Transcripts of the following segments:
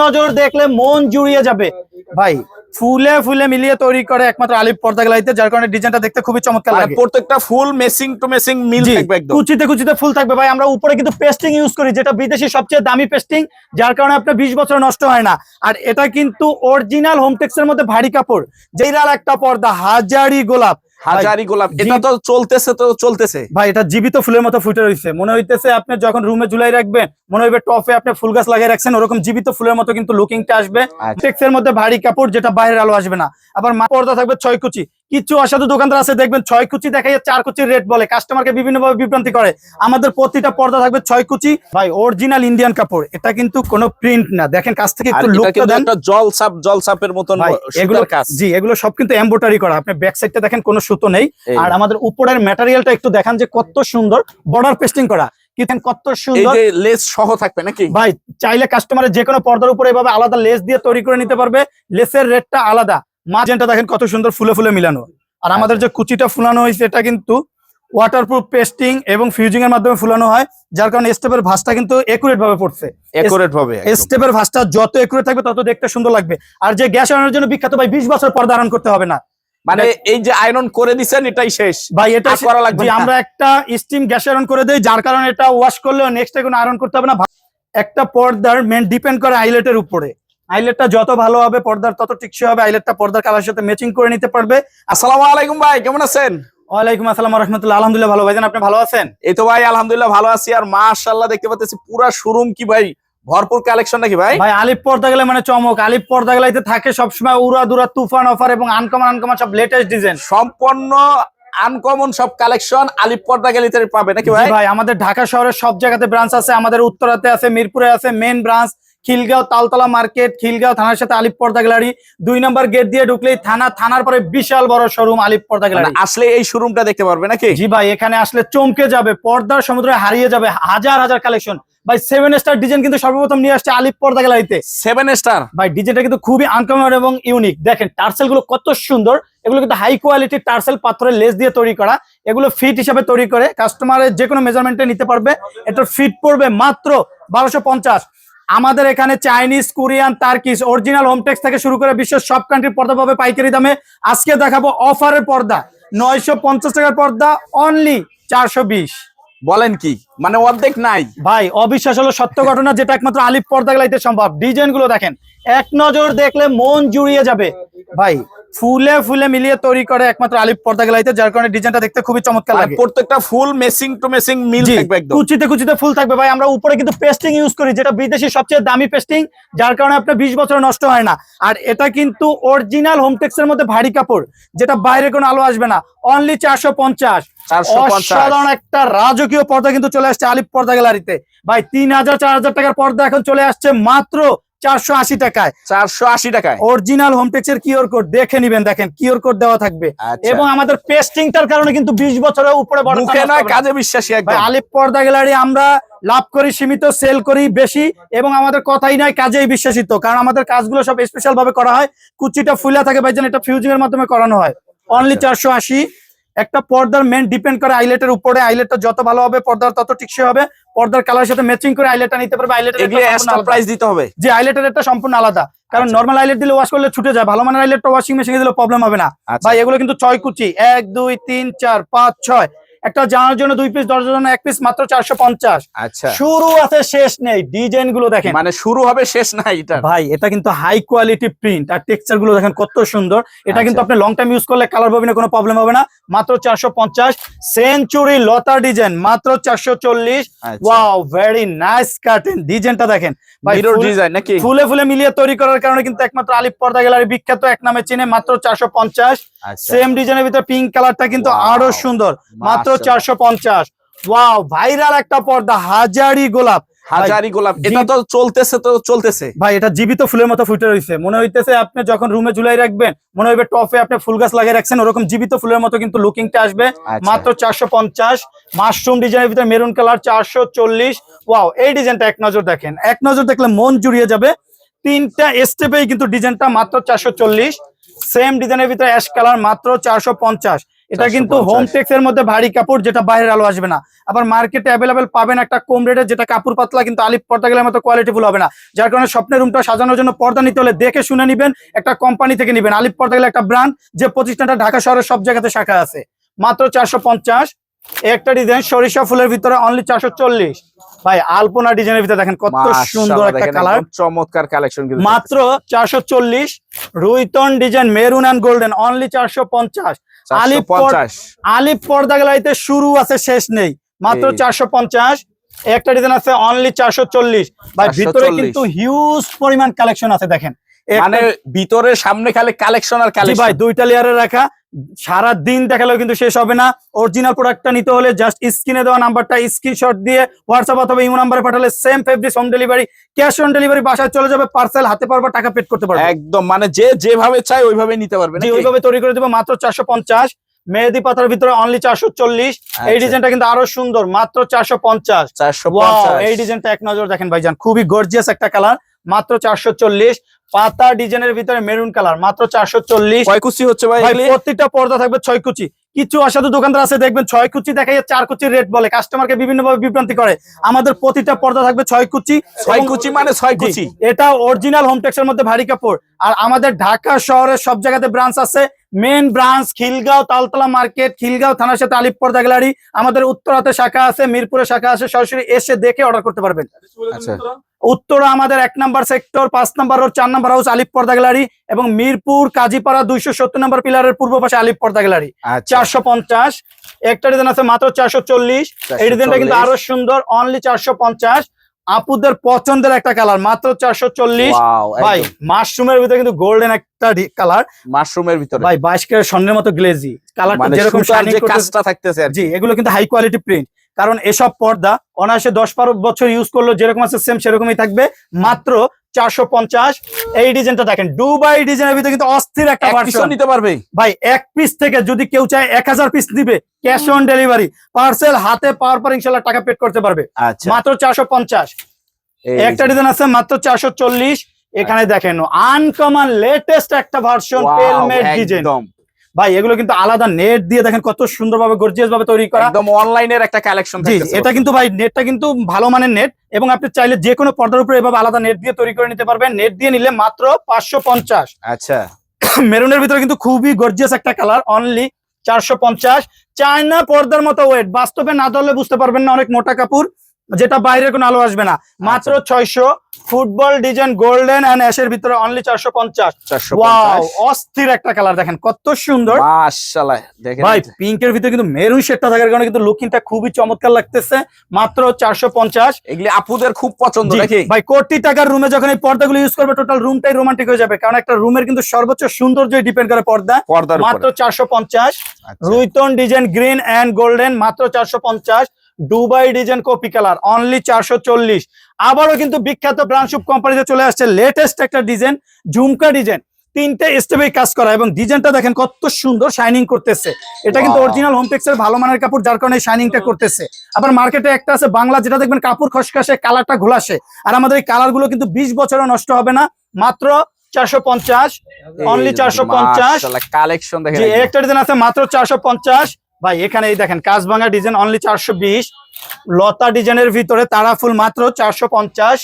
নজর দেখলে মন জুড়িয়ে যাবে। ভাই। ফুলে ফুলে মিলিয়ে তৈরি করে একমাত্র আলিপ পর্দা গলাইতে যার কারণে ডিজাইনটা দেখতে খুবই চমৎকার লাগে। প্রত্যেকটা ফুল মেসিং টু মেসিং মিল থাকবে একদম। কুচিতে কুচিতে ফুল থাকবে ভাই। আমরা উপরে কিন্তু পেস্টিং ইউজ করি যেটা বিদেশি সবচেয়ে দামি পেস্টিং যার কারণে আপনার বিশ বছর নষ্ট হয় না। আর এটা কিন্তু অরিজিনাল হোমটেক্স এর মধ্যে ভারী কাপড় যেইরাল একটা পর্দা হাজারি গোলাপ। হাজারি গোলাপ এটা তো চলতেছে তো চলতেছে। ভাই এটা জীবিত ফুলের মতো ফুটে রয়েছে মনে হইতেছে আপনি যখন রুমে ঝুলাই রাখবেন মনে হইবে টফে আপনি ফুল গাছ লাগিয়ে রাখছেন ওরকম জীবিত ফুলের মতো কিন্তু লুকিংটা আসবে। আচ্ছা। টেক্সের মধ্যে ভারী কাপড় যেটা বাইরের আলো আসবে না। আবার মা পর্দা থাকবে ছয় কুচি। কিছু অসাধু দোকানদার আছে দেখবেন ছয় কুচি দেখাই চার কুচির রেট বলে। কাস্টমারকে বিভিন্ন ভাবে বিভ্রান্তি করে। আমাদের প্রতিটা পর্দা থাকবে ছয় কুচি। ভাই অরিজিনাল ইন্ডিয়ান কাপড় এটা কিন্তু কোনো প্রিন্ট না। দেখেন কাছ থেকে একটু লুকটা দেন। একটা জল সাপ জল সাপের মতন এগুলো কাজ। জি এগুলো সব কিন্তু এমব্রয়ডারি করা। আপনি ব্যাক সাইডটা দেখেন কোনো সুতো নেই। আর আমাদের উপরের ম্যাটেরিয়ালটা একটু দেখান যে কত সুন্দর বর্ডার পেস্টিং করা। কত এই সুন্দর যে লেস সহ থাকবে নাকি? ভাই চাইলে কাস্টমারের যে কোনো পর্দার উপরে এভাবে আলাদা লেস দিয়ে তৈরি করে নিতে পারবে। লেসের রেটটা আলাদা। মার্জেনটা দেখেন কত সুন্দর ফুলে ফুলে মিলানো। আর আমাদের যে কুচিটা ফুলানো হয়েছে এটা কিন্তু ওয়াটারপ্রুফ পেস্টিং এবং ফিউজিং এর মাধ্যমে ফুলানো হয় যার কারণে স্টেপের ভাঁজটা কিন্তু একুরেট ভাবে পড়ছে। একুরেট ভাবে। স্টেপের ভাঁজটা যত একুরেট থাকবে তত দেখতে সুন্দর লাগবে। আর যে গ্যাস আনার জন্য বিখ্যাত ভাই বিশ বছর পর আরণ করতে হবে না। মানে এই যে আয়রন করে দিছেন এটাই শেষ। ভাই এটা করা লাগবে আমরা একটা স্টিম গ্যাস আয়রন করে দেই যার কারণে এটা ওয়াশ করলেও নেক্সট কোনো আয়রন করতে হবে না। একটা পর্দার মেন ডিপেন্ড করে আইলেটের উপরে। আইলেটটা যত ভালো হবে পর্দার তত টিকসই হবে আইলেটটা পর্দার কালার সাথে ম্যাচিং করে নিতে পারবে। আসসালামু আলাইকুম ভাই কেমন আছেন? ওয়ালাইকুম আসসালাম রহমতুল্লাহ। আলহামদুলিল্লাহ ভালো। ভাইজান আপনি ভালো আছেন? এই তো ভাই আলহামদুলিল্লাহ ভালো আছি। আর মাশাআল্লাহ দেখতে পাচ্ছি পুরা শোরুম কি ভাই? ভরপুর কালেকশন নাকি ভাই? ভাই আলিপ পর্দা গেলে মানে চমক। আলিপ পর্দা গেলাইতে থাকে সবসময় উড়া দুরা তুফান অফার এবং আনকমন আনকমন সব লেটেস্ট ডিজাইন সম্পূর্ণ আনকমন সব কালেকশন আলিপ পর্দা গেলিতে পাবে নাকি ভাই? ভাই আমাদের ঢাকা শহরের সব জায়গাতে ব্রাঞ্চ আছে। আমাদের উত্তরাতে আছে মিরপুরে আছে main branch Khilgaon Taltola market Khilgaon থানার সাথে আলিপ পর্দা গ্যালারি। দুই নম্বর গেট দিয়ে ঢুকলেই থানা থানার পরে বিশাল বড় শোরুম আলিপ পর্দা মানে গ্যালারি আসলে এই শোরুমটা দেখতে পারবে নাকি? জি ভাই এখানে আসলে চমকে যাবে পর্দার সমুদ্রে হারিয়ে যাবে হাজার হাজার কালেকশন ভাই সেভেন স্টার ডিজাইন কিন্তু সর্বপ্রথম নিয়ে আসছে আলিপ পর্দা গ্যালারিতে। সেভেন স্টার ভাই ডিজাইনটা কিন্তু খুবই আনকমন এবং ইউনিক দেখেন টার্সেলগুলো কত সুন্দর। এগুলো কিন্তু হাই কোয়ালিটির টার্সেল পাথরের লেস দিয়ে তৈরি করা। এগুলো ফিট হিসাবে তৈরি করে। কাস্টমারের যে কোনো মেজারমেন্টে নিতে পারবে। এটার ফিট পড়বে মাত্র বারোশো পঞ্চাশ। আমাদের এখানে Chinese Korean Turkish original Hometex থেকে শুরু করে বিশ্বের সব কান্ট্রির পর্দা পাবে পাইকারি দামে। আজকে দেখাবো অফারের পর্দা নয়শো পঞ্চাশ টাকার পর্দা অনলি চারশো বিশ। বলেন কি? মানে অর্ধেক নাই। ভাই অবিশ্বাস হলো সত্য ঘটনা যেটা একমাত্র আলিপ পর্দা গেলাইতে সম্ভব। ডিজাইনগুলো দেখেন এক নজর দেখলে মন জুড়িয়ে যাবে। ভাই ফুলে ফুলে মিলিয়ে তৈরি করে একমাত্র আলিপ পর্দা গেলাইতে যার কারণে ডিজাইনটা দেখতে খুবই চমৎকার লাগে। প্রত্যেকটা ফুল মেসিং টু মেসিং মিল থাকবে একদম। কুচিতে কুচিতে ফুল থাকবে ভাই। আমরা উপরে কিন্তু পেস্টিং ইউজ করি যেটা বিদেশি সবচেয়ে দামি পেস্টিং যার কারণে আপনার বিশ বছর নষ্ট হয় না। আর এটা কিন্তু অরিজিনাল হোমটেক্স এর মধ্যে ভারী কাপড় যেটা বাইরে কোনো আলো আসবে না। অনলি চারশো পঞ্চাশ। 450 অসাধারণ একটা রাজকীয় পর্দা কিন্তু চলে আসছে আলিপ পর্দা গ্যালারিতে। ভাই তিন হাজার চার হাজার টাকার পর্দা এখন চলে আসছে মাত্র চারশো আশি টাকায়। চারশো আশি টাকায়? অরিজিনাল হোমটেক্স এর কিওর কোড দেখে নিবেন দেখেন কিওর কোড দেওয়া থাকবে। আচ্ছা। এবং আমাদের পেস্টিংটার কারণে কিন্তু বিশ বছরের উপরে কাজে বিশ্বাসী আলিপ পর্দা গ্যালারি আমরা লাভ করি সীমিত সেল করি বেশি এবং আমাদের কথাই নয় কাজেই বিশ্বাসিত। কারণ আমাদের কাজগুলো সব স্পেশাল ভাবে করা হয়। কুচিটা ফুলা থাকে ভাইজান এটা ফিউজিং এর মাধ্যমে করানো হয়। অনলি চারশো আশি। একটা পর্দার মেন ডিপেন্ড করে আইলেটের উপরে। আইলেটটা যত ভালো হবে পর্দার তত টিকসই হবে। পর্দার কালার সাথে ম্যাচিং করে আইলেটটা নিতে পারবে। আইলেটের এগুলো এক্সট্রা প্রাইস দিতে হবে। যে আইলেটের একটা সম্পূর্ণ আলাদা। কারণ নরমাল নর্মাল আইলেট দিলে ওয়াশ করলে ছুটে যায়। ভালো মানের আইলেটটা ওয়াশিং মেশিনে দিলে প্রবলেম হবে না। আচ্ছা। ভাই এগুলো কিন্তু ছয় কুচি। এক দুই তিন চার পাঁচ ছয়। একটা জানার জন্য দুই পিস দরজার জন্য এক পিস মাত্র চারশো পঞ্চাশ। আচ্ছা। শুরু আছে শেষ নেই ডিজাইনগুলো দেখেন। মানে শুরু হবে শেষ নাই এটা। ভাই এটা কিন্তু হাই কোয়ালিটি প্রিন্ট আর টেক্সচারগুলো দেখেন কত সুন্দর। এটা কিন্তু আচ্ছা। আপনি লং টাইম ইউজ করলে কালার পাবেন কোনো প্রবলেম হবে না। মাত্র চারশো পঞ্চাশ। সেঞ্চুরি লতা ডিজাইন মাত্র চারশো চল্লিশ। আচ্ছা। ওয়াও ভেরি নাইস কার্টেন ডিজাইনটা দেখেন। ভাই ডিজাইন নাকি? ফুলে ফুলে মিলিয়ে তৈরি করার কারণে কিন্তু একমাত্র আলিপ পর্দা গ্যালারি বিখ্যাত এক নামে চিনে মাত্র চারশো পঞ্চাশ। আচ্ছা। সেম ডিজাইনের ভিতরে পিঙ্ক কালারটা কিন্তু আরও সুন্দর। মাত্র। চারশো পঞ্চাশ। ওয়াও ভাইরাল একটা পর্দা হাজারি গোলাপ। হাজারি গোলাপ এটা তো চলতেছে তো চলতেছে। ভাই এটা জীবিত ফুলের মতো ফুটে রয়েছে মনে হইতেছে আপনি যখন রুমে ঝুলাই রাখবেন মনে হইবে টফে আপনি ফুল গাছ লাগিয়ে রাখছেন ওরকম জীবিত ফুলের মতো কিন্তু লুকিংটা আসবে। আচ্ছা। মাত্র চারশো পঞ্চাশ। মাশরুম ডিজাইনের ভিতরে মেরুন কালার চারশো চল্লিশ। ওয়াও এই ডিজাইনটা এক নজর দেখেন। এক নজর দেখলে মন জুড়িয়ে যাবে। তিনটা স্টেপেই কিন্তু ডিজাইনটা মাত্র চারশো চল্লিশ। সেম ডিজাইনের ভিতরে অ্যাশ কালার মাত্র চারশো পঞ্চাশ। এটা কিন্তু হোম টেক্স এর মধ্যে ভারী কাপড় যেটা বাইরের আলো আসবে না। আবার মার্কেটে অ্যাভেলেবেল পাবেন একটা কম রেটে যেটা কাপড় পাতলা কিন্তু আলিপ পর্দা গেলে মতো কোয়ালিটিফুল হবে না। যার কারণে স্বপ্নের রুমটা সাজানোর জন্য পর্দা নিতে হলে দেখে শুনে নিবেন একটা কোম্পানি থেকে নিবেন। আলিপ পর্দা গেলে একটা ব্র্যান্ড যে প্রতিষ্ঠানটা ঢাকা শহরের সব জায়গাতে শাখা আছে। মাত্র চারশো পঞ্চাশ। একটা ডিজাইন সরিষা ফুলের ভিতরে অনলি চারশো চল্লিশ। ভাই আলপনা ডিজাইনের ভিতরে দেখেন কত সুন্দর একটা কালার চমৎকার কালেকশন মাত্র চারশো চল্লিশ। রুইতন design maroon and golden only চারশো পঞ্চাশ। আলিপ পর- 450 আলিপ পর্দা গেলাইতে শুরু আছে শেষ নেই। মাত্র চারশো পঞ্চাশ। একটা ডিজাইন আছে অনলি চারশো চল্লিশ। বা ভিতরে কিন্তু হিউজ পরিমাণ কালেকশন আছে দেখেন। মানে ভিতরে সামনে খালি কালেকশন আর খালি কালেকশন ভাই দুইটা লেয়ারে রাখা। সারা দিন দেখালেও কিন্তু শেষ হবে না। অরিজিনাল প্রোডাক্টটা নিতে হলে জাস্ট স্ক্রিনে দেওয়া নাম্বারটা স্ক্রিনশট দিয়ে হোয়াটসঅ্যাপ অথবা ইমো নাম্বারে পাঠালে same fabrics home delivery cash on delivery বাসায় চলে যাবে পার্সেল হাতে পারবা টাকা পেড করতে পারবে। একদম মানে যে যেভাবে চাই ওইভাবে নিতে পারবে ওইভাবে তৈরি করে দেবো মাত্র চারশো পঞ্চাশ। মেহেদি পাতার ভিতরে অনলি চারশো চল্লিশ। এই আচ্ছা, ডিজাইনটা কিন্তু আরও সুন্দর মাত্র চারশো পঞ্চাশ। 450 এই ডিজাইনটা এক নজর দেখেন ভাইজান খুবই গর্জিয়াস একটা কালার মাত্র চারশো চল্লিশ। পাতা ডিজাইনের ভিতরে মেরুন কালার মাত্র চারশো চল্লিশ। কয় কুচি হচ্ছে ভাই প্রত্যেকটা পর্দা থাকবে ছয় কুচি। কিছু অসাধু দোকানদার আছে দেখবেন ছয় কুচি দেখাই চার কুচির রেট বলে। কাস্টমারকে বিভিন্ন ভাবে বিভ্রান্তি করে। আমাদের প্রতিটা পর্দা থাকবে ছয় কুচি। ছয় কুচি মানে ছয় কুচি। এটা অরিজিনাল হোমটেক্স এর মধ্যে ভারী কাপড়। আর আমাদের ঢাকা শহরের সব জায়গাতে ব্রাঞ্চ আছে। Main branch Khilgaon Taltola market Khilgaon থানার সাথে আলিপ পর্দা গ্যালারি। আমাদের উত্তরাতে শাখা আছে মিরপুরে শাখা আছে। সরাসরি এসে দেখে অর্ডার করতে পারবেন। আচ্ছা। উত্তরা আমাদের এক নাম্বার সেক্টর পাঁচ নাম্বার রোড চার number house Alip Porda gallery এবং মিরপুর কাজীপাড়া দুইশো সত্তর নম্বর পিলারের পূর্ব পাশে আলিপ পর্দা গ্যালারি আচ্ছা। চারশো পঞ্চাশ একটা ডিজাইন আছে মাত্র চারশো চল্লিশ এই ডিজাইনটা কিন্তু আরও সুন্দর অনলি চারশো পঞ্চাশ। আপুদের পছন্দের একটা কালার মাত্র চারশো চল্লিশ। ভাই মাশরুমের ভিতরে কিন্তু গোল্ডেন একটা কালার মাশরুমের ভিতরে। ভাই বাইশ ক্যারেট স্বর্ণের মতো গ্লেজি কালারটা মানে যেরকম সুতার শাইনিং যে করতেছে কাজটা থাকতেছে। জি এগুলো কিন্তু হাই কোয়ালিটি প্রিন্ট কারণ এসব পর্দা অনায়াসে দশ বারো বছর ইউজ করল যেরকম আছে সেম সেরকমই থাকবে। মাত্র চারশো পঞ্চাশ। এই ডিজাইনটা দেখেন দুবাই ডিজাইনের ভিতরে কিন্তু অস্থির একটা এক ভার্সন নিতে পারবে। ভাই এক পিস থেকে যদি কেউ চায় এক হাজার পিস দিবে ক্যাশ অন ডেলিভারি পার্সেল হাতে পাওয়ার পর ইনশাল্লাহ টাকা পেড করতে পারবে। আচ্ছা। মাত্র চারশো পঞ্চাশ। একটা ডিজাইন আছে মাত্র চারশো চল্লিশ। এখানে দেখেন আনকমন লেটেস্ট একটা ভার্সন পেলমেড ডিজাইন ভাই এগুলো কিন্তু আলাদা নেট দিয়ে দেখেন কত সুন্দরভাবে গর্জিয়াস ভাবে তৈরি করা। একদম অনলাইনের একটা কালেকশন জি এটা কিন্তু ভাই নেটটা কিন্তু ভালো মানের নেট এবং আপনি চাইলে যে কোনো পর্দার উপরে এভাবে আলাদা নেট দিয়ে তৈরি করে নিতে পারবেন। নেট দিয়ে নিলে মাত্র পাঁচশো পঞ্চাশ। আচ্ছা। মেরুনের ভিতরে কিন্তু খুবই গর্জিয়াস একটা কালার অনলি চারশো পঞ্চাশ। চায়না পর্দার মতো ওয়েট বাস্তবে না ধরলে বুঝতে পারবেন না অনেক মোটা কাপড়। যেটা বাইরের কোনো আলো আসবে না। মাত্র ছয়শো ফুটবল ডিজাইন গোল্ডেন অ্যান্ড অ্যাশের ভিতরে অনলি চারশো পঞ্চাশ। ওয়াও অস্থির একটা কালার দেখেন কত সুন্দর। ভাই পিঙ্কের ভিতরে কিন্তু মেরুন শেডটা থাকার কারণে কিন্তু লুকিংটা খুবই চমৎকার লাগতেছে। মাত্র চারশো পঞ্চাশ। এগুলি আপুদের খুব পছন্দ ভাই কোটি টাকার রুমে যখন এই পর্দাগুলো ইউজ করবে টোটাল রুমটাই রোমান্টিক হয়ে যাবে। কারণ একটা রুমের কিন্তু সর্বোচ্চ সৌন্দর্যই ডিপেন্ড করে পর্দা। মাত্র চারশো পঞ্চাশ। আচ্ছা। রুইতন ডিজাইন গ্রিন অ্যান্ড গোল্ডেন মাত্র চারশো পঞ্চাশ। Dubai design copy colour only চারশো চল্লিশ। আবারও কিন্তু বিখ্যাত ব্রান্ডশুপ কোম্পানিতে চলে আসছে লেটেস্ট একটা ডিজাইন ঝুমকা ডিজাইন তিনটে স্টেপে কাজ করা এবং ডিজাইনটা দেখেন কত সুন্দর শাইনিং করতেছে। এটা কিন্তু অরিজিনাল হোমটেক্স এর ভালো মানের কাপড় যার কারণে শাইনিংটা করতেছে। আবার মার্কেটে একটা আছে বাংলা যেটা দেখবেন কাপড় খসখসে কালারটা ঘোলাসে। আর আমাদের এই কালারগুলো কিন্তু বিশ বছরও নষ্ট হবে না মাত্র চারশো পঞ্চাশ অনলি চারশো পঞ্চাশ। কালেকশন দেখেন। একটা ডিজাইন আছে মাত্র চারশো পঞ্চাশ। ভাই এখানে এই দেখেন কাজভাঙা ডিজাইন অনলি চারশো বিশ লতা ডিজাইনের ভিতরে তারা ফুল মাত্র চারশো পঞ্চাশ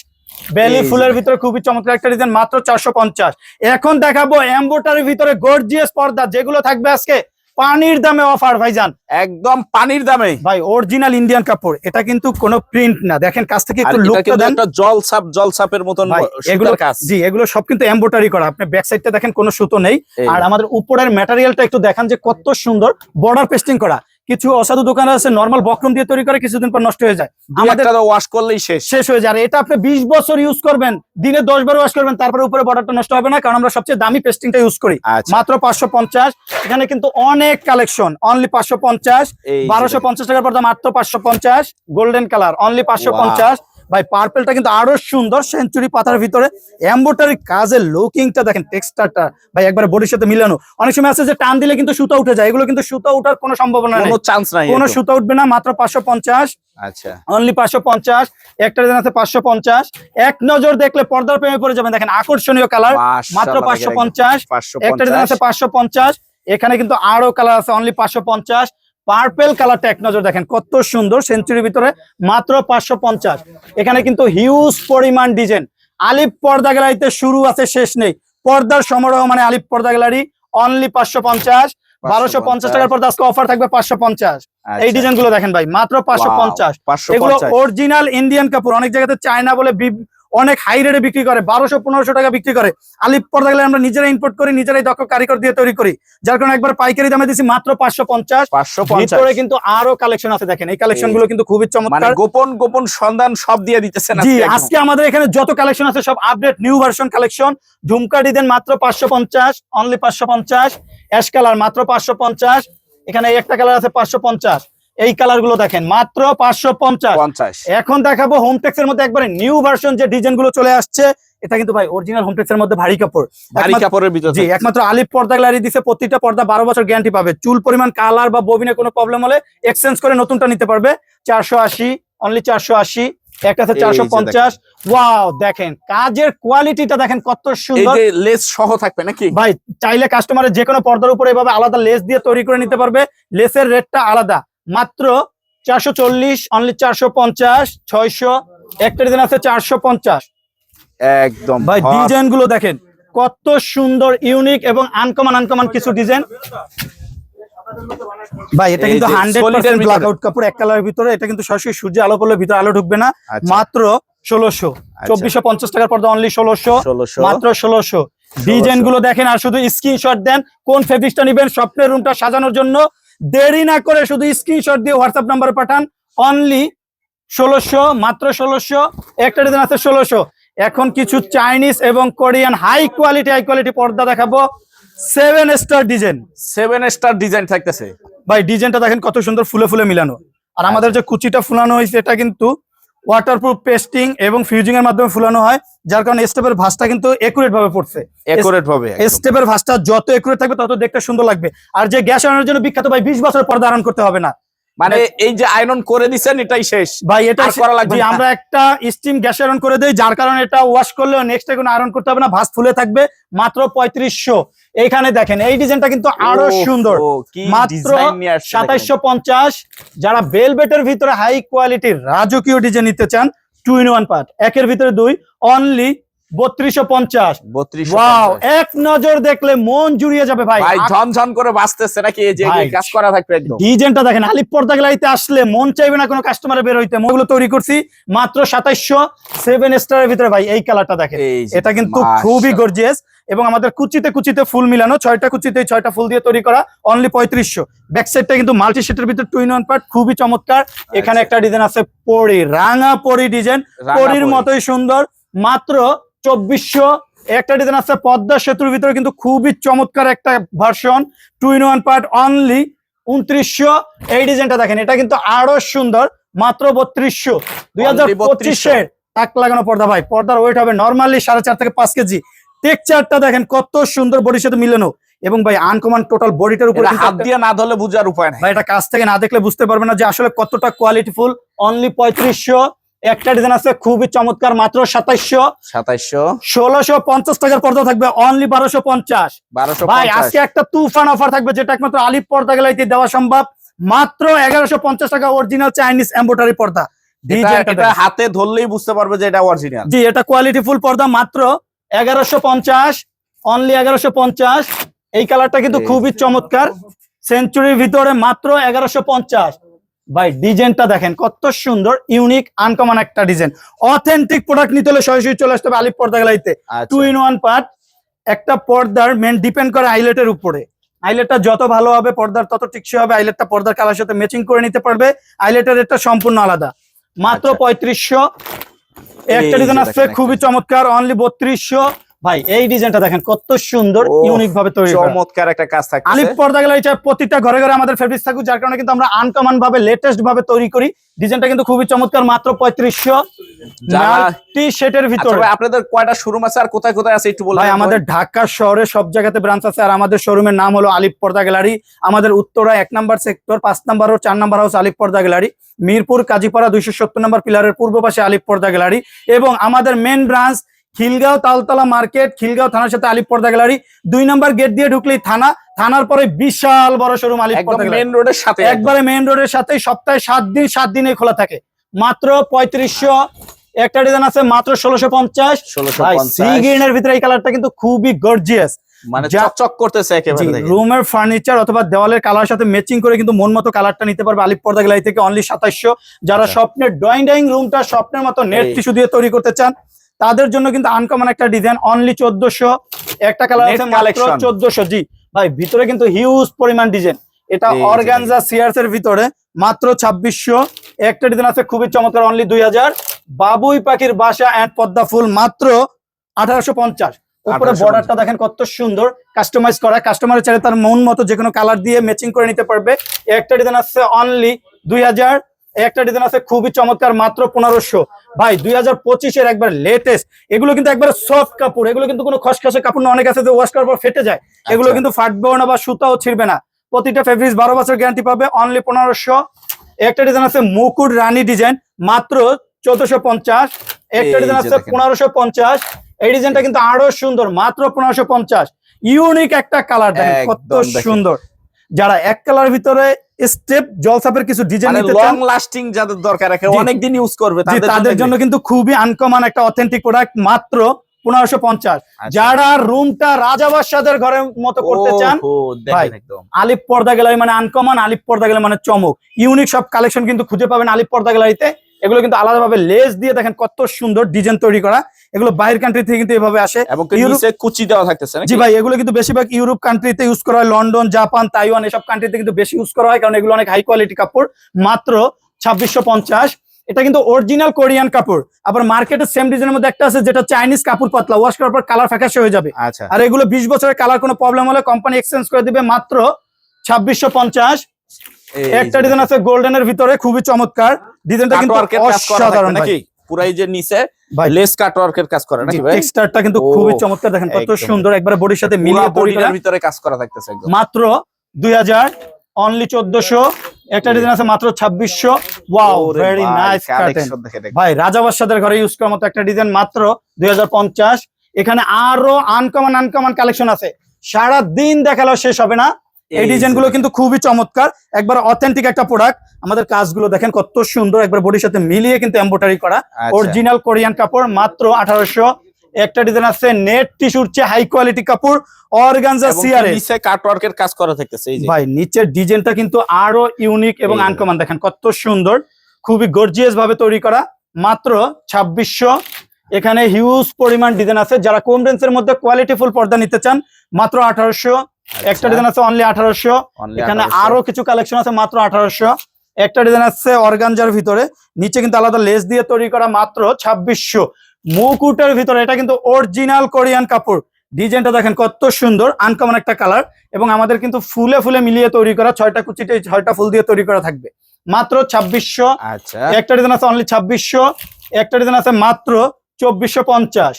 বেলি ফুলের ভিতরে খুবই চমৎকার একটা ডিজাইন মাত্র চারশো পঞ্চাশ। এখন দেখাবো এম্বোটারের ভিতরে গর্জিয়াস পর্দা যেগুলো থাকবে আজকে পানির দামে অফার ভাই যান একদম পানির দামে। ভাই অরিজিনাল ইন্ডিয়ান কাপড় এটা কিন্তু কোনো প্রিন্ট না। দেখেন কাছ থেকে একটু লুকটা দেন। জলসাপ জলসাপ জলছাপের মতন এগুলো কাজ। জি এগুলো সব কিন্তু এমব্রয়ডারি করা। আপনি ব্যাক সাইডটা দেখেন কোনো সুতো নেই। আর আমাদের উপরের ম্যাটেরিয়ালটা একটু দেখেন যে কত সুন্দর বর্ডার পেস্টিং করা। কিছু অসাধু দোকান আছে নর্মাল বক্রম দিয়ে তৈরি করে কিছুদিন পর নষ্ট হয়ে যায়। আমাদের ওয়াশ করলেই শেষ। শেষ হয়ে যায়। এটা আপনি বিশ বছর ইউজ করবেন দিনে দশ বার ওয়াশ করবেন তারপরে উপরে বর্ডারটা নষ্ট হবে না কারণ আমরা সবচেয়ে দামি পেস্টিংটা ইউজ করি। আচ্ছা। মাত্র পাঁচশো পঞ্চাশ এখানে কিন্তু অনেক কালেকশন অনলি পাঁচশো পঞ্চাশ বারোশো পঞ্চাশ টাকার পর মাত্র পাঁচশো পঞ্চাশ গোল্ডেন কালার অনলি পাঁচশো পঞ্চাশ। ভাই পার্পেলটা কিন্তু আরও সুন্দর সেঞ্চুরি পাতার ভিতরে। এম্বোটারি কাজের লুকিংটা দেখেন টেক্সচারটা ভাই একবার বডির সাথে মিলানো। অনেক সময় আছে যে টান দিলে কিন্তু সুতা উঠে যায় এগুলো কিন্তু সুতা উঠার কোনো সম্ভাবনা নেই। কোনো চান্স নাই কোনো সুতা উঠবে না মাত্র পাঁচশো পঞ্চাশ। আচ্ছা। অনলি পাঁচশো পঞ্চাশ। একটা ডিজাইন আছে পাঁচশো পঞ্চাশ। এক নজর দেখলে পর্দার প্রেমে পড়ে যাবেন। দেখেন আকর্ষণীয় কালার মাত্র পাঁচশো পঞ্চাশ। 550 একটা ডিজাইন আছে পাঁচশো পঞ্চাশ। এখানে কিন্তু আরও কালার আছে অনলি পাঁচশো পঞ্চাশ। পার্পেল কালারটা এক নজর দেখেন কত সুন্দর সেঞ্চুরির ভিতরে মাত্র পাঁচশো পঞ্চাশ। এখানে কিন্তু হিউজ পরিমাণ ডিজাইন আলিপ পর্দা গ্যালারিতে শুরু আছে শেষ নেই। পর্দার সমারোহ মানে আলিপ পর্দা গ্যালারি অনলি পাঁচশো পঞ্চাশ। বারোশো পঞ্চাশ টাকার পর্দা আজকে অফার থাকবে পাঁচশো পঞ্চাশ। আচ্ছা। এই ডিজাইনগুলো দেখেন ভাই মাত্র পাঁচশো পঞ্চাশ। এগুলো অরিজিনাল ইন্ডিয়ান কাপড় অনেক জায়গাতে চায়না বলে বি- অনেক হাই রেটে বিক্রি করে বারোশো পনেরোশো টাকা বিক্রি করে। আলিপ পর্দা গেলে আমরা নিজেরাই ইম্পোর্ট করি নিজেরাই দক্ষ কারিগর দিয়ে তৈরি করি। যার কারণে একবার পাইকারি দামে দিচ্ছি মাত্র পাঁচশো পঞ্চাশ। পাঁচশো পঞ্চাশ। কিন্তু আরও কালেকশন আছে দেখেন এই কালেকশনগুলো কিন্তু খুবই মানে চমৎকার গোপন গোপন সন্ধান সব দিয়ে দিতেছেন জি আজকে আমাদের এখানে যত কালেকশন আছে সব আপডেট নিউ ভার্সন কালেকশন ঝুমকা ডিজাইন মাত্র পাঁচশো পঞ্চাশ অনলি পাঁচশো পঞ্চাশ। অ্যাশ কালার মাত্র পাঁচশো পঞ্চাশ। এখানে একটা কালার আছে পাঁচশো পঞ্চাশ। এই কালারগুলো দেখেন মাত্র পাঁচশো পঞ্চাশ। এখন দেখাবো হোমটেক্স এর মধ্যে একবারে নিউ ভার্সন যে ডিজাইনগুলো চলে আসছে এটা কিন্তু ভাই অরিজিনাল হোমটেক্স এর মধ্যে ভারী কাপড়। ভারী কাপড়ের ভিতরে। জি একমাত্র আলিপ পর্দা গ্যালারি দিছে প্রতিটা পর্দা বারো বছর গ্যারান্টি পাবে। চুল পরিমাণ কালার বা ববিনে কোনো প্রবলেম হলে এক্সচেঞ্জ করে নতুনটা নিতে পারবে। চারশো আশি অনলি চারশো আশি একটা আছে চারশো। পঞ্চাশ। ওয়াও দেখেন কাজের কোয়ালিটিটা দেখেন কত এই সুন্দর। যে লেস সহ থাকবে নাকি? ভাই চাইলে কাস্টমারের যে কোনো পর্দার উপরে এভাবে আলাদা লেস দিয়ে তৈরি করে নিতে পারবে। লেসের রেটটা আলাদা। মাত্র চারশো চল্লিশ অনলি চারশো পঞ্চাশ ছয়শো একটা ডিজাইন আছে চারশো পঞ্চাশ। একদম ভাই ডিজাইনগুলো দেখেন কত সুন্দর ইউনিক এবং আনকমন আনকমন কিছু ডিজাইন ভাই এটা কিন্তু যে হান্ড্রেড পার্সেন্ট ব্ল্যাক আউট কাপড় এক কালারের ভিতরে। এটা কিন্তু সরাসরি সূর্য আলো পড়লে ভিতরে আলো ঢুকবে না। আচ্ছা, মাত্র ষোলোশো। চব্বিশশো পঞ্চাশ টাকার পর্দা অনলি ষোলোশো। 1600 মাত্র ষোলোশো। ডিজাইনগুলো দেখেন আর শুধু স্ক্রিনশট দেন কোন ফেব্রিক্সটা নিবেন স্বপ্নের রুমটা সাজানোর জন্য। দেরি না করে শুধু স্ক্রিনশট দিয়ে হোয়াটসঅ্যাপ নাম্বারে পাঠান। অনলি ষোলোশো মাত্র ষোলোশো একটা ডিজাইন আছে ষোলোশো। এখন কিছু চাইনিজ এবং Korean high quality high quality পর্দা দেখাবো। Seven star design seven star design থাকতেছে। ভাই ডিজাইনটা দেখেন কত সুন্দর ফুলে ফুলে মিলানো। আর আমাদের যে কুচিটা ফুলানো হয়েছে এটা কিন্তু ওয়াটারপ্রুফ পেস্টিং এবং ফিউজিং এর মাধ্যমে ফুলানো হয় যার কারণে স্টেপের ভাঁজটা কিন্তু একুরেট ভাবে পড়ছে। একুরেট ভাবে। স্টেপের ভাঁজটা যত একুরেট থাকবে তত দেখতে সুন্দর লাগবে। আর যে গ্যাস আনার জন্য বিখ্যাত ভাই বিশ বছর পর ধারণ করতে হবে না। মানে এই যে আয়রন করে দিছেন এটাই শেষ। ভাই এটা করা লাগবে আমরা একটা স্টিম গ্যাস আয়রন করে দেই যার কারণে এটা ওয়াশ করলেও নেক্সট কোনো আয়রন করতে হবে না ভাঁজ ফুলে থাকবে মাত্র পঁয়ত্রিশশো। এইখানে দেখেন এই ডিজাইনটা কিন্তু আরও সুন্দর। মাত্র। সাতাইশশো পঞ্চাশ। যারা বেলবেটের ভিতরে হাই কোয়ালিটির রাজকীয় ডিজাইন নিতে চান টু ইন ওয়ান পার্ট একের ভিতরে দুই অনলি বত্রিশশো পঞ্চাশ। এক নজর দেখলে মন জুড়িয়ে যাবে ভাই। করে বাঁচতেছে নাকি? যে ভাই, কাজ করা থাকবে ডিজাইনটা দেখেন আলিপ পর্দা গেলাইতে আসলে মন চাইবে না কোনো কাস্টমারে বের হইতে। মোগুলো তৈরি করছি মাত্র সাতাইশশো সেভেন স্টারের ভিতরে ভাই এই কালারটা দেখেন। এটা কিন্তু খুবই গর্জিয়াস এবং আমাদের কুচিতে কুচিতে ফুল মিলানো ছয়টা কুচিতে ছয়টা ফুল দিয়ে তৈরি করা অনলি পঁয়ত্রিশশো। ব্যাক সাইডটা কিন্তু মাল্টি সেটের ভিতরে টু ইন ওয়ান পার্ট খুবই চমৎকার। এখানে একটা ডিজাইন আছে পরি রাঙা পরি ডিজাইন পরির মতোই সুন্দর মাত্র চব্বিশশো। একটা ডিজাইন আছে পদ্মা সেতুর ভিতরে কিন্তু খুবই চমৎকার একটা version two in one part only উনত্রিশশো। এই ডিজাইনটা দেখেন এটা কিন্তু আরও সুন্দর মাত্র বত্রিশশো। দুই হাজার Only 3200 পঁচিশের টাক লাগানো পর্দা ভাই পর্দার ওয়েট হবে নর্মালি সাড়ে চার থেকে পাঁচ কেজি। টেক্সচারটা দেখেন কত সুন্দর বডির সাথে মিলানো। এবং ভাই আনকমান টোটাল বডিটার উপরে হাত দিয়ে না ধরলে বুঝার উপায় নাই। ভাই এটা কাছ থেকে না দেখলে বুঝতে পারবে না যে আসলে কতটা কোয়ালিটিফুল অনলি পঁয়ত্রিশশো। একটা ডিজাইন আছে খুবই চমৎকার মাত্র সাতাইশশো। সাতাইশশো। ষোলোশো পঞ্চাশ টাকার পর্দা থাকবে অনলি বারোশো পঞ্চাশ। বারোশো ভাই আজকে একটা তুফান অফার থাকবে যেটা একমাত্র আলিপ পর্দা গেলাইতে দেওয়া সম্ভব। মাত্র এগারোশো পঞ্চাশ টাকা অরিজিনাল চাইনিজ এম্বোটারি পর্দা। হাতে ধরলেই বুঝতে পারবে যে এটা অরিজিনাল জি এটা কোয়ালিটি ফুল পর্দা মাত্র এগারোশো পঞ্চাশ অনলি এগারোশো পঞ্চাশ। এই কালারটা কিন্তু খুবই চমৎকার। সেঞ্চুরির ভিতরে মাত্র এগারোশো পঞ্চাশ। ভাই ডিজাইনটা দেখেন কত সুন্দর ইউনিক আনকমন একটা ডিজাইন অথেন্টিক প্রোডাক্ট নিতে হলে সরাসরি চলে আসতে হবে আলিপ পর্দা গেলাইতে টু ইন ওয়ান পার্ট একটা পর্দার মেন ডিপেন্ড করে আইলেটের উপরে। আইলেটটা যত ভালো হবে পর্দার তত টিকসই হবে আইলেটটা পর্দার কালার সাথে ম্যাচিং করে নিতে পারবে। আইলেটের রেটটা সম্পূর্ণ আলাদা। মাত্র আচ্ছা। পঁয়ত্রিশশো। একটা ডিজাইন আসছে খুবই চমৎকার অনলি বত্রিশশো। ভাই এই ডিজাইনটা দেখেন কত সুন্দর ইউনিক ভাবে তৈরি করা। চমৎকার একটা কাজ থাকে আলিপ পর্দা গেলে চাই প্রতিটা ঘরে ঘরে আমাদের ফেব্রিক্স থাকুক যার কারণে কিন্তু আমরা আনকমন ভাবে লেটেস্ট ভাবে তৈরি করি। ডিজাইনটা কিন্তু খুবই চমৎকার মাত্র পঁয়ত্রিশশো যারা- টি সেটের ভিতরে। আপনাদের কয়টা শোরুম আছে আর কোথায় কোথায় আছে একটু বলবেন ভাই আমাদের? ঢাকা শহরে সব জায়গাতে ব্রাঞ্চ আছে আর আমাদের শোরুমের নাম হলো আলিপ পর্দা গ্যালারি। আমাদের উত্তরা এক নাম্বার সেক্টর পাঁচ নাম্বার ও চার number house Alip Porda gallery. Mirpur Kazipara দুইশো সত্তর নাম্বার পিলারের পূর্ব পাশে আলিপ পর্দা গ্যালারি। এবং আমাদের main branch Khilgaon Taltola market Khilgaon থানার সাথে আলিপ পর্দা গ্যালারি। দুই নম্বর গেট দিয়ে ঢুকলেই থানা। থানার পরে বিশাল বড় শোরুম আলিপ মেন রোডের সাথে একবারে মেইন রোডের সাথে সপ্তাহে সাত দিন সাত দিনে খোলা থাকে। মাত্র পঁয়ত্রিশশো একটা ডিজাইন আছে মাত্র ষোলোশো পঞ্চাশ। 1650 সি গ্রিনের ভিতরে এই কালারটা কিন্তু খুবই গর্জিয়াস মানে চকচক করতেছে একেবারে রুমের ফার্নিচার অথবা দেওয়ালের কালার সাথে ম্যাচিং করে কিন্তু মন মতো কালারটা নিতে পারবে আলিপ পর্দা গ্যালারি থেকে অনলি সাতাশশো যারা আচ্ছা। স্বপ্নের ড্রয়িং ডাইং রুমটা স্বপ্নের মতো নেট। টিস্যু দিয়ে তৈরি করতে চান তাদের জন্য কিন্তু আনকমন একটা ডিজাইন অনলি চোদ্দশো। একটা কালার আছে মাত্র চোদ্দশো জি। ভাই ভিতরে কিন্তু হিউজ পরিমাণ ডিজাইন এটা অর্গানজা সিয়ার্স এর ভিতরে মাত্র ছাব্বিশশো। একটা ডিজাইন আছে খুবই চমৎকার অনলি দুই হাজার। বাবুই পাখির বাসা অ্যান্ড পদ্মা ফুল মাত্র আঠারোশো পঞ্চাশ। উপরে বর্ডারটা দেখেন কত সুন্দর। কাস্টমাইজ করা। কাস্টমারের চাইলে তার মন মতো যে কোনো কালার দিয়ে ম্যাচিং করে নিতে পারবে। একটা ডিজাইন আছে অনলি দুই হাজার। একটা ডিজাইন আছে খুবই চমৎকার মাত্র পনেরোশো। ভাই দুই হাজার পঁচিশের একবার লেটেস্ট এগুলো কিন্তু একবার সফট কাপড়। এগুলো কিন্তু কোনো খসখসে কাপড় না। অনেক আছে যে ওয়াশ করার পর ফেটে যায়। এগুলো আচ্ছা। কিন্তু ফাটবেও না বা সুতাও ছিড়বে না। প্রতিটা ফেব্রিক্স বারো বছর গ্যারান্টি পাবে অনলি পনেরোশো। একটা ডিজাইন আছে মুকুট রানী ডিজাইন মাত্র চোদ্দশো পঞ্চাশ। একটা ডিজাইন আছে পনেরোশো পঞ্চাশ। এই ডিজাইনটা কিন্তু আরও সুন্দর মাত্র পনেরোশো পঞ্চাশ। ইউনিক একটা কালার কত সুন্দর। যারা এক কালার ভিতরে স্টেপ জলসাপের কিছু ডিজাইন মানে নিতে লং লাস্টিং যাদের দরকার আছে অনেক অনেকদিন ইউজ করবে তাদের জন্য কিন্তু খুবই আনকমন একটা অথেন্টিক প্রোডাক্ট মাত্র পনেরোশো পঞ্চাশ। আচ্ছা। যারা রুমটা রাজাবাসাদের ঘরের মতো করতে চান আলিপ পর্দা গ্যালারি মানে আনকমন আলিপ পর্দা গ্যালারি মানে চমক। ইউনিক সব কালেকশন কিন্তু খুঁজে পাবেন আলিপ পর্দা গ্যালারিতে। এগুলো কিন্তু আলাদাভাবে লেস দিয়ে দেখেন কত সুন্দর ডিজাইন তৈরি করা। এগুলো বাইরের কান্ট্রি থেকে কিন্তু এভাবে আসে। এবং কুচি দেওয়া থাকতেছে জি ভাই এগুলো কিন্তু বেশিরভাগ ইউরোপ কান্ট্রিতে ইউজ করা হয়। লন্ডন জাপান তাইওয়ান এসব কান্ট্রিতে কিন্তু বেশি ইউজ করা হয়। কারণ এগুলো অনেক হাই কোয়ালিটি কাপড়। মাত্র ছাব্বিশশো পঞ্চাশ। এটা কিন্তু অরিজিনাল কোরিয়ান কাপড়। আবার মার্কেটে সেম ডিজাইনের মধ্যে একটা আছে যেটা চাইনিজ কাপড় পাতলা। ওয়াশ করার পর কালার ফ্যাকাশে হয়ে যাবে। আচ্ছা। আর এগুলো বিশ বছরের কালার কোনো প্রবলেম হলে কোম্পানি এক্সচেঞ্জ করে দিবে। মাত্র ছাব্বিশশো পঞ্চাশ। একটা ডিজাইন আছে গোল্ডেনের ভিতরে খুবই চমৎকার। ডিজাইনটা কিন্তু অসাধারণ নাকি? পুরাই যে নিচে লেস কাটওয়ার্কের কাজ করে নাকি ভাই? টেক্সচারটা কিন্তু খুবই চমৎকার। দেখেন কত সুন্দর একবারে বডির সাথে মিলিয়ে ভিতরে কাজ করা থাকতেছে একদম। মাত্র দুই হাজার অনলি চোদ্দশো। একটা ডিজাইন আছে মাত্র ছাব্বিশশো। ওয়াও ভেরি ভাই, নাইস দেখে। ভাই রাজা বাদশাদের ঘরে ইউজ করার মতো একটা ডিজাইন মাত্র দুই হাজার পঞ্চাশ। এখানে আরও আনকমন আনকমন কালেকশন আছে। সারা দিন দেখালেও শেষ হবে না। এই যে। ডিজাইনগুলো কিন্তু খুবই চমৎকার। একবার অথেন্টিক একটা প্রোডাক্ট আমাদের কাজগুলো দেখেন কত সুন্দর একবার বডির সাথে মিলিয়ে কিন্তু এম্বোটারি করা। আচ্ছা। অরিজিনাল কোরিয়ান কাপড় মাত্র আঠারোশো। একটা ডিজাইন আছে নেট টিস্যুর চেয়ে হাই কোয়ালিটি কাপড় অর্গানজা এবং সিআরএস নিচে কাটওয়ার্কের কাজ করা থাকতেছে এই যে। ভাই নিচের ডিজাইনটা কিন্তু আরও ইউনিক এবং। আনকমন দেখেন কত সুন্দর খুবই গর্জিয়াস ভাবে তৈরি করা। মাত্র ছাব্বিশশো। এখানে হিউজ পরিমাণ ডিজাইন আছে। যারা কম রেঞ্জের মধ্যে কোয়ালিটি ফুল পর্দা নিতে চান মাত্র আঠারোশো। একটা ডিজাইন আছে অনলি আঠারোশো। এখানে আরও কিছু কালেকশন আছে মাত্র আঠারোশো। একটা ডিজাইন আছে অর্গানজার ভিতরে নিচে কিন্তু আলাদা লেস দিয়ে তৈরি করা মাত্র ছাব্বিশশো। মুকুটের ভিতরে এটা কিন্তু অরিজিনাল কোরিয়ান কাপড়। ডিজাইনটা দেখেন কত সুন্দর আনকমন একটা কালার এবং আমাদের কিন্তু ফুলে ফুলে মিলিয়ে তৈরি করা ছয়টা কুচিতে ছয়টা ফুল দিয়ে তৈরি করা থাকবে। মাত্র ছাব্বিশশো। আচ্ছা। একটা ডিজাইন আছে অনলি ছাব্বিশশো। একটা ডিজাইন আছে মাত্র চব্বিশশো পঞ্চাশ।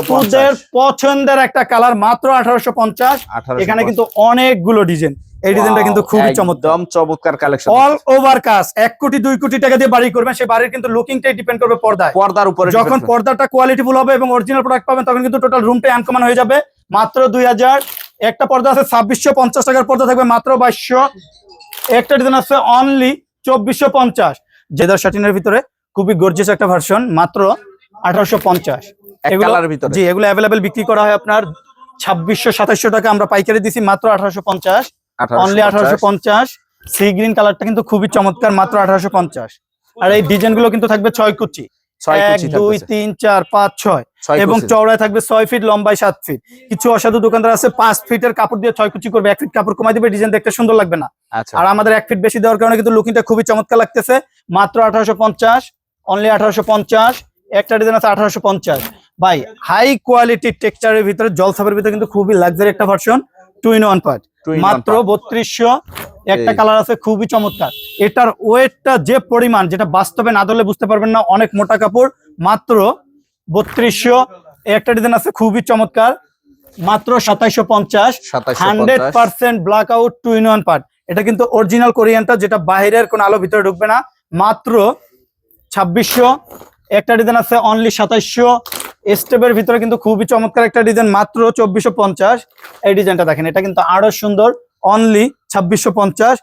আপনাদের পছন্দের একটা কালার মাত্র আঠারোশো পঞ্চাশ। এখানে কিন্তু অনেকগুলো ডিজাইন। এই ডিজাইনটা কিন্তু খুবই চমৎকার। চমৎকার কালেকশন অল ওভার কাজ এক কোটি দুই কোটি টাকা দিয়ে বাড়ি করবেন সেই বাড়ির কিন্তু লুকিংটাই ডিপেন্ড করবে পর্দায়। পর্দার উপরে যখন। পর্দাটা কোয়ালিটিফুল হবে এবং অরিজিনাল প্রোডাক্ট পাবেন তখন কিন্তু টোটাল রুমটাই আনকমন হয়ে যাবে। মাত্র দুই হাজার। একটা পর্দা আছে ছাব্বিশশো পঞ্চাশ টাকার পর্দা থাকবে মাত্র বাইশশো। একটা ডিজাইন আছে অনলি চব্বিশশো পঞ্চাশ। জেদার শাটিনের ভিতরে খুবই গর্জিয়াস একটা ভার্সন মাত্র আঠারোশো পঞ্চাশ। এগুলো- জি এগুলো অ্যাভেলেবেল বিক্রি করা হয় আপনার ছাব্বিশশো সাতাশশো টাকা। আমরা পাইকারি দিছি মাত্র আঠারোশো পঞ্চাশ। অনলি আঠারোশো পঞ্চাশ। সি গ্রিন কালারটা কিন্তু খুবই চমৎকার মাত্র আঠারোশো পঞ্চাশ। আর এই ডিজাইনগুলো কিন্তু থাকবে ছয় কুচি। এক দুই তিন চার পাঁচ ছয়। এবং। চওড়ায় থাকবে ছয় ফিট লম্বায় সাত ফিট কিছু অসাধু দোকানদার আছে পাঁচ ফিটের কাপড় দিয়ে ছয় কুচি করবে এক ফিট কাপড় কমাই দিবে ডিজাইন দেখতে সুন্দর লাগবে না। আচ্ছা। আর আমাদের এক ফিট বেশি দেওয়ার কারণে কিন্তু লুকিংটা খুবই চমৎকার লাগতেছে মাত্র আঠারোশো পঞ্চাশ অনলি আঠারোশো পঞ্চাশ। একটা ডিজাইন আছে আঠারোশো পঞ্চাশ। ভাই হাই কোয়ালিটি টেক্সচারের ভিতরে জলসাপের ভিতরে কিন্তু খুবই লাক্সারি একটা version two in one part মাত্র বত্রিশশো একটা কালার আছে খুবই চমৎকার। এটার ওয়েটটা যে পরিমাণ যেটা বাস্তবে না ধরলে বুঝতে পারবেন না অনেক মোটা কাপড় মাত্র বত্রিশশো। একটা ডিজাইন আছে খুবই চমৎকার মাত্র সাতাইশো পঞ্চাশ। Hundred percent blackout two in one part এটা কিন্তু অরিজিনাল কোরিয়ানটা যেটা বাইরের কোনো আলো ভিতরে ঢুকবে না মাত্র ছাব্বিশশো। একটা ডিজাইন আছে অনলি সাতাইশশো। স্টেপের ভিতরে কিন্তু খুবই চমৎকার একটা ডিজাইন মাত্র চব্বিশশো পঞ্চাশ। এই ডিজাইনটা দেখেন, এটা কিন্তু আরও সুন্দর অনলি ছাব্বিশশো পঞ্চাশ।